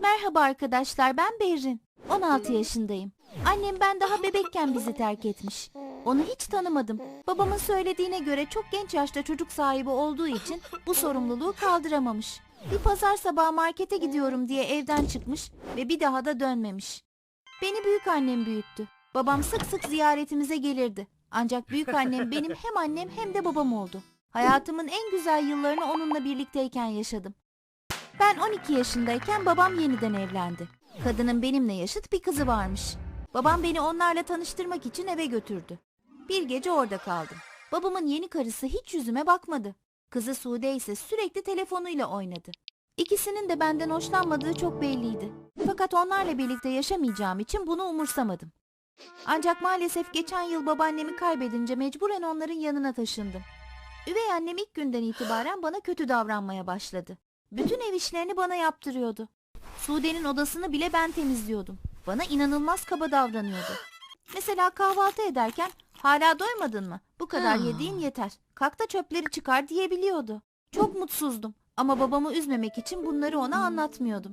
Merhaba arkadaşlar ben Berrin. 16 yaşındayım. Annem ben daha bebekken bizi terk etmiş. Onu hiç tanımadım. Babamın söylediğine göre çok genç yaşta çocuk sahibi olduğu için bu sorumluluğu kaldıramamış. Bir pazar sabahı markete gidiyorum diye evden çıkmış ve bir daha da dönmemiş. Beni büyük annem büyüttü. Babam sık sık ziyaretimize gelirdi. Ancak büyük annem benim hem annem hem de babam oldu. Hayatımın en güzel yıllarını onunla birlikteyken yaşadım. Ben 12 yaşındayken babam yeniden evlendi. Kadının benimle yaşıt bir kızı varmış. Babam beni onlarla tanıştırmak için eve götürdü. Bir gece orada kaldım. Babamın yeni karısı hiç yüzüme bakmadı. Kızı Sude ise sürekli telefonuyla oynadı. İkisinin de benden hoşlanmadığı çok belliydi. Fakat onlarla birlikte yaşamayacağım için bunu umursamadım. Ancak maalesef geçen yıl babaannemi kaybedince mecburen onların yanına taşındım. Üvey annem ilk günden itibaren bana kötü davranmaya başladı. Bütün ev işlerini bana yaptırıyordu. Sude'nin odasını bile ben temizliyordum. Bana inanılmaz kaba davranıyordu. Mesela kahvaltı ederken hala doymadın mı? Bu kadar Hmm. yediğin yeter. Kalk da çöpleri çıkar diyebiliyordu. Çok mutsuzdum ama babamı üzmemek için bunları ona anlatmıyordum.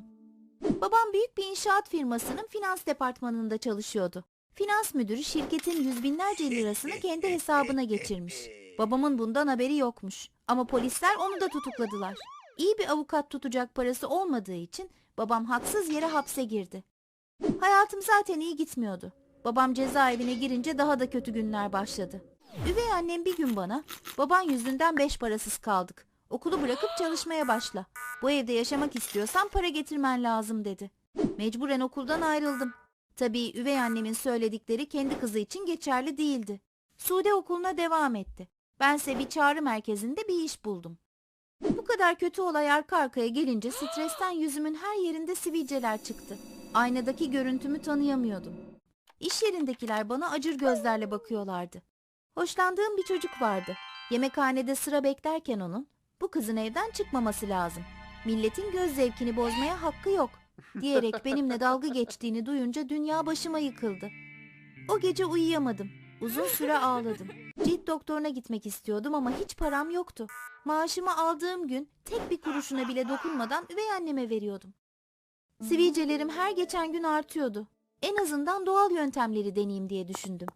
Babam büyük bir inşaat firmasının finans departmanında çalışıyordu. Finans müdürü şirketin yüz binlerce lirasını kendi hesabına geçirmiş. Babamın bundan haberi yokmuş. Ama polisler onu da tutukladılar. İyi bir avukat tutacak parası olmadığı için babam haksız yere hapse girdi. Hayatım zaten iyi gitmiyordu. Babam cezaevine girince daha da kötü günler başladı. Üvey annem bir gün bana, baban yüzünden beş parasız kaldık. Okulu bırakıp çalışmaya başla. Bu evde yaşamak istiyorsan para getirmen lazım dedi. Mecburen okuldan ayrıldım. Tabii üvey annemin söyledikleri kendi kızı için geçerli değildi. Sude okuluna devam etti. Bense bir çağrı merkezinde bir iş buldum. Bu kadar kötü olay arka arkaya gelince stresten yüzümün her yerinde sivilceler çıktı. Aynadaki görüntümü tanıyamıyordum. İş yerindekiler bana acır gözlerle bakıyorlardı. Hoşlandığım bir çocuk vardı. Yemekhanede sıra beklerken onun, bu kızın evden çıkmaması lazım. Milletin göz zevkini bozmaya hakkı yok diyerek benimle dalga geçtiğini duyunca dünya başıma yıkıldı. O gece uyuyamadım. Uzun süre ağladım. Cilt doktoruna gitmek istiyordum ama hiç param yoktu. Maaşımı aldığım gün tek bir kuruşuna bile dokunmadan üvey anneme veriyordum. Sivilcelerim her geçen gün artıyordu. En azından doğal yöntemleri deneyeyim diye düşündüm.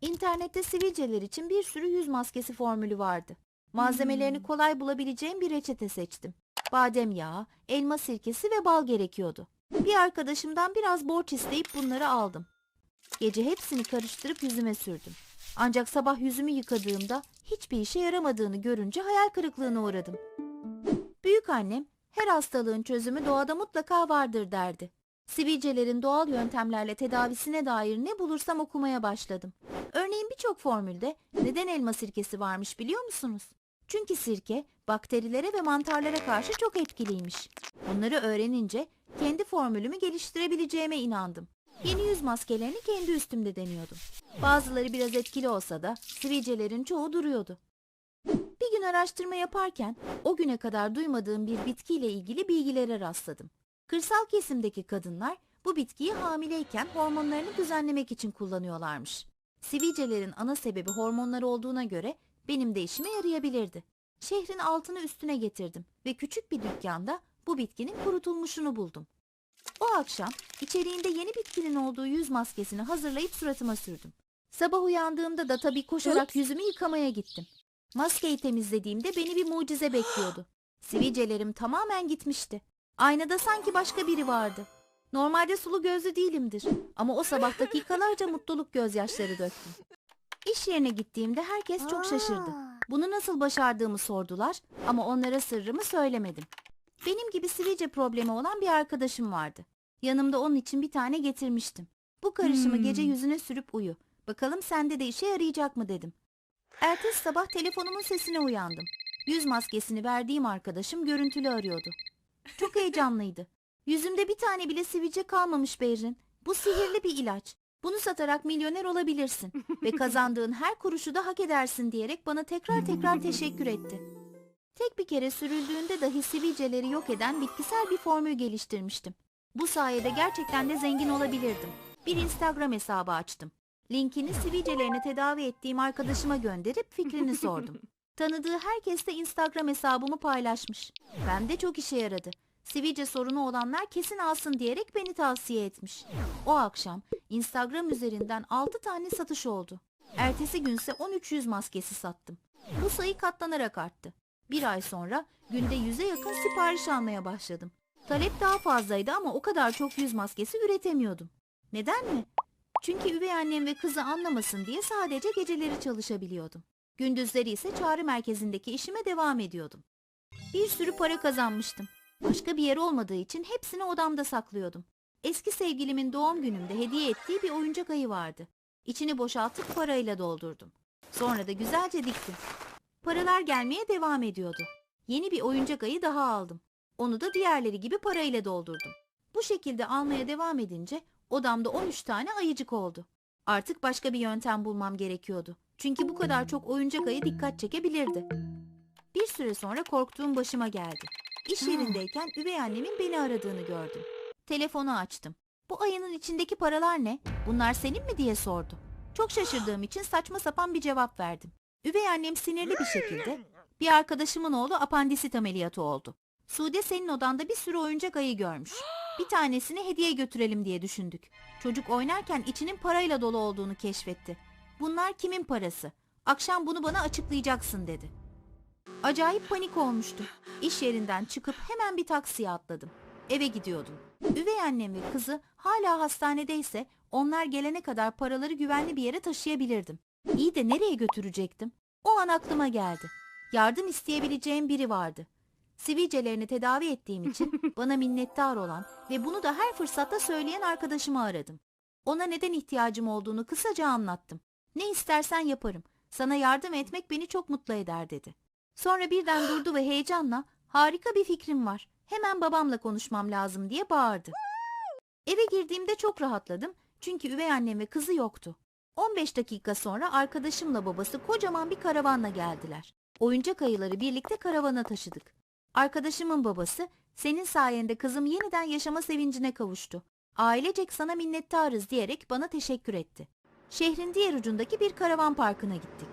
İnternette sivilceler için bir sürü yüz maskesi formülü vardı. Malzemelerini kolay bulabileceğim bir reçete seçtim. Badem yağı, elma sirkesi ve bal gerekiyordu. Bir arkadaşımdan biraz borç isteyip bunları aldım. Gece hepsini karıştırıp yüzüme sürdüm. Ancak sabah yüzümü yıkadığımda hiçbir işe yaramadığını görünce hayal kırıklığına uğradım. Büyük annem her hastalığın çözümü doğada mutlaka vardır derdi. Sivilcelerin doğal yöntemlerle tedavisine dair ne bulursam okumaya başladım. Örneğin birçok formülde neden elma sirkesi varmış biliyor musunuz? Çünkü sirke bakterilere ve mantarlara karşı çok etkiliymiş. Bunları öğrenince kendi formülümü geliştirebileceğime inandım. Yeni yüz maskelerini kendi üstümde deniyordum. Bazıları biraz etkili olsa da sivilcelerin çoğu duruyordu. Bir gün araştırma yaparken o güne kadar duymadığım bir bitkiyle ilgili bilgilere rastladım. Kırsal kesimdeki kadınlar bu bitkiyi hamileyken hormonlarını düzenlemek için kullanıyorlarmış. Sivilcelerin ana sebebi hormonlar olduğuna göre benim de işime yarayabilirdi. Şehrin altını üstüne getirdim ve küçük bir dükkanda bu bitkinin kurutulmuşunu buldum. O akşam içeriğinde yeni bitkinin olduğu yüz maskesini hazırlayıp suratıma sürdüm. Sabah uyandığımda da tabii koşarak yüzümü yıkamaya gittim. Maskeyi temizlediğimde beni bir mucize bekliyordu. Sivilcelerim tamamen gitmişti. Aynada sanki başka biri vardı. Normalde sulu gözlü değilimdir ama o sabah dakikalarca mutluluk gözyaşları döktüm. İş yerine gittiğimde herkes çok şaşırdı. Bunu nasıl başardığımı sordular ama onlara sırrımı söylemedim. Benim gibi sivilce problemi olan bir arkadaşım vardı. Yanımda onun için bir tane getirmiştim. Bu karışımı Hmm. gece yüzüne sürüp uyu. Bakalım sende de işe yarayacak mı dedim. Ertesi sabah telefonumun sesine uyandım. Yüz maskesini verdiğim arkadaşım görüntülü arıyordu. Çok heyecanlıydı. Yüzümde bir tane bile sivilce kalmamış Berrin. Bu sihirli bir ilaç. Bunu satarak milyoner olabilirsin ve kazandığın her kuruşu da hak edersin diyerek bana tekrar tekrar teşekkür etti. Tek bir kere sürüldüğünde dahi sivilceleri yok eden bitkisel bir formül geliştirmiştim. Bu sayede gerçekten de zengin olabilirdim. Bir Instagram hesabı açtım. Linkini sivilcelerini tedavi ettiğim arkadaşıma gönderip fikrini sordum. Tanıdığı herkes de Instagram hesabımı paylaşmış. Ben de çok işe yaradı. Sivilce sorunu olanlar kesin alsın diyerek beni tavsiye etmiş. O akşam Instagram üzerinden 6 tane satış oldu. Ertesi günse 13 yüz maskesi sattım. Bu sayı katlanarak arttı. Bir ay sonra günde yüze yakın sipariş almaya başladım. Talep daha fazlaydı ama o kadar çok yüz maskesi üretemiyordum. Neden mi? Çünkü üvey annem ve kızı anlamasın diye sadece geceleri çalışabiliyordum. Gündüzleri ise çağrı merkezindeki işime devam ediyordum. Bir sürü para kazanmıştım. Başka bir yer olmadığı için hepsini odamda saklıyordum. Eski sevgilimin doğum günümde hediye ettiği bir oyuncak ayı vardı. İçini boşaltıp parayla doldurdum. Sonra da güzelce diktim. Paralar gelmeye devam ediyordu. Yeni bir oyuncak ayı daha aldım. Onu da diğerleri gibi parayla doldurdum. Bu şekilde almaya devam edince odamda 13 tane ayıcık oldu. Artık başka bir yöntem bulmam gerekiyordu. Çünkü bu kadar çok oyuncak ayı dikkat çekebilirdi. Bir süre sonra korktuğum başıma geldi. İş yerindeyken üvey annemin beni aradığını gördüm. Telefonu açtım. Bu ayının içindeki paralar ne? Bunlar senin mi diye sordu. Çok şaşırdığım için saçma sapan bir cevap verdim. Üvey annem sinirli bir şekilde bir arkadaşımın oğlu apandisit ameliyatı oldu. Sude senin odanda bir sürü oyuncak ayı görmüş. Bir tanesini hediye götürelim diye düşündük. Çocuk oynarken içinin parayla dolu olduğunu keşfetti. Bunlar kimin parası? Akşam bunu bana açıklayacaksın dedi. Acayip panik olmuştum. İş yerinden çıkıp hemen bir taksiye atladım. Eve gidiyordum. Üvey annem ve kızı hala hastanedeyse onlar gelene kadar paraları güvenli bir yere taşıyabilirdim. İyi de nereye götürecektim? O an aklıma geldi. Yardım isteyebileceğim biri vardı. Sivilcelerini tedavi ettiğim için bana minnettar olan ve bunu da her fırsatta söyleyen arkadaşımı aradım. Ona neden ihtiyacım olduğunu kısaca anlattım. Ne istersen yaparım. Sana yardım etmek beni çok mutlu eder dedi. Sonra birden durdu ve heyecanla harika bir fikrim var. Hemen babamla konuşmam lazım diye bağırdı. Eve girdiğimde çok rahatladım çünkü üvey annem ve kızı yoktu. 15 dakika sonra arkadaşımla babası kocaman bir karavanla geldiler. Oyuncak ayıları birlikte karavana taşıdık. Arkadaşımın babası, senin sayende kızım yeniden yaşama sevincine kavuştu. Ailecek sana minnettarız diyerek bana teşekkür etti. Şehrin diğer ucundaki bir karavan parkına gittik.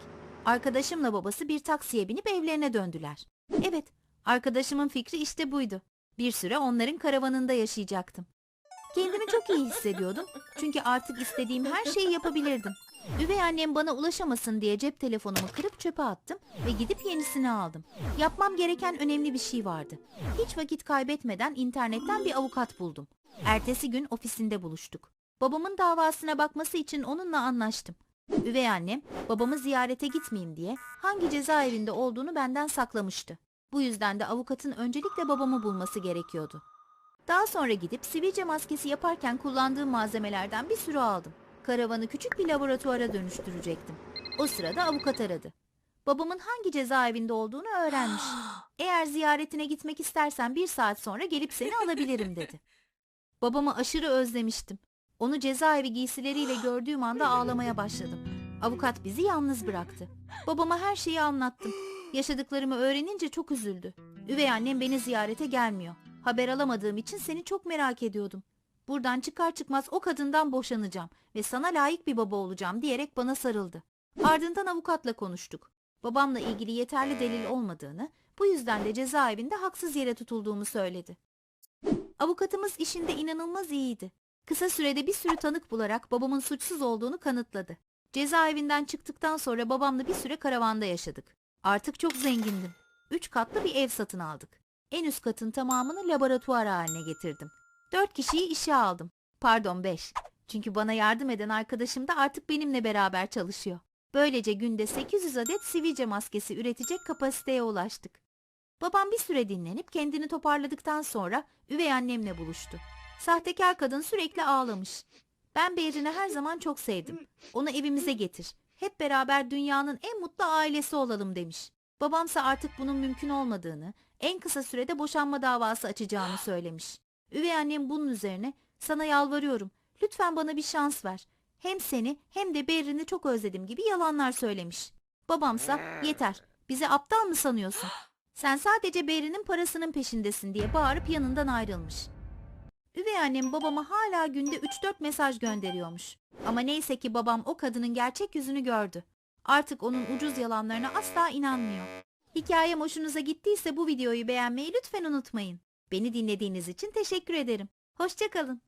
Arkadaşımla babası bir taksiye binip evlerine döndüler. Evet, arkadaşımın fikri işte buydu. Bir süre onların karavanında yaşayacaktım. Kendimi çok iyi hissediyordum. Çünkü artık istediğim her şeyi yapabilirdim. Üvey annem bana ulaşamasın diye cep telefonumu kırıp çöpe attım ve gidip yenisini aldım. Yapmam gereken önemli bir şey vardı. Hiç vakit kaybetmeden internetten bir avukat buldum. Ertesi gün ofisinde buluştuk. Babamın davasına bakması için onunla anlaştım. Üvey annem babamı ziyarete gitmeyeyim diye hangi cezaevinde olduğunu benden saklamıştı. Bu yüzden de avukatın öncelikle babamı bulması gerekiyordu. Daha sonra gidip sivilce maskesi yaparken kullandığım malzemelerden bir sürü aldım. Karavanı küçük bir laboratuvara dönüştürecektim. O sırada avukat aradı. Babamın hangi cezaevinde olduğunu öğrenmiş. Eğer ziyaretine gitmek istersen bir saat sonra gelip seni alabilirim dedi. Babamı aşırı özlemiştim. Onu cezaevi giysileriyle gördüğüm anda ağlamaya başladım. Avukat bizi yalnız bıraktı. Babama her şeyi anlattım. Yaşadıklarımı öğrenince çok üzüldü. Üvey annem beni ziyarete gelmiyor. Haber alamadığım için seni çok merak ediyordum. Buradan çıkar çıkmaz o kadından boşanacağım ve sana layık bir baba olacağım diyerek bana sarıldı. Ardından avukatla konuştuk. Babamla ilgili yeterli delil olmadığını, bu yüzden de cezaevinde haksız yere tutulduğumu söyledi. Avukatımız işinde inanılmaz iyiydi. Kısa sürede bir sürü tanık bularak babamın suçsuz olduğunu kanıtladı. Cezaevinden çıktıktan sonra babamla bir süre karavanda yaşadık. Artık çok zengindim. Üç katlı bir ev satın aldık. En üst katın tamamını laboratuvar haline getirdim. Dört kişiyi işe aldım. Pardon beş. Çünkü bana yardım eden arkadaşım da artık benimle beraber çalışıyor. Böylece günde 800 adet sivilce maskesi üretecek kapasiteye ulaştık. Babam bir süre dinlenip kendini toparladıktan sonra üvey annemle buluştu. Sahtekar kadın sürekli ağlamış. Ben Berin'i her zaman çok sevdim. Onu evimize getir. Hep beraber dünyanın en mutlu ailesi olalım demiş. Babamsa artık bunun mümkün olmadığını, en kısa sürede boşanma davası açacağını söylemiş. Üvey annem bunun üzerine sana yalvarıyorum lütfen bana bir şans ver. Hem seni hem de Berin'i çok özledim gibi yalanlar söylemiş. Babamsa yeter bizi aptal mı sanıyorsun? Sen sadece Berin'in parasının peşindesin diye bağırıp yanından ayrılmış. Üvey annem babama hala günde 3-4 mesaj gönderiyormuş. Ama neyse ki babam o kadının gerçek yüzünü gördü. Artık onun ucuz yalanlarına asla inanmıyor. Hikayem hoşunuza gittiyse bu videoyu beğenmeyi lütfen unutmayın. Beni dinlediğiniz için teşekkür ederim. Hoşçakalın.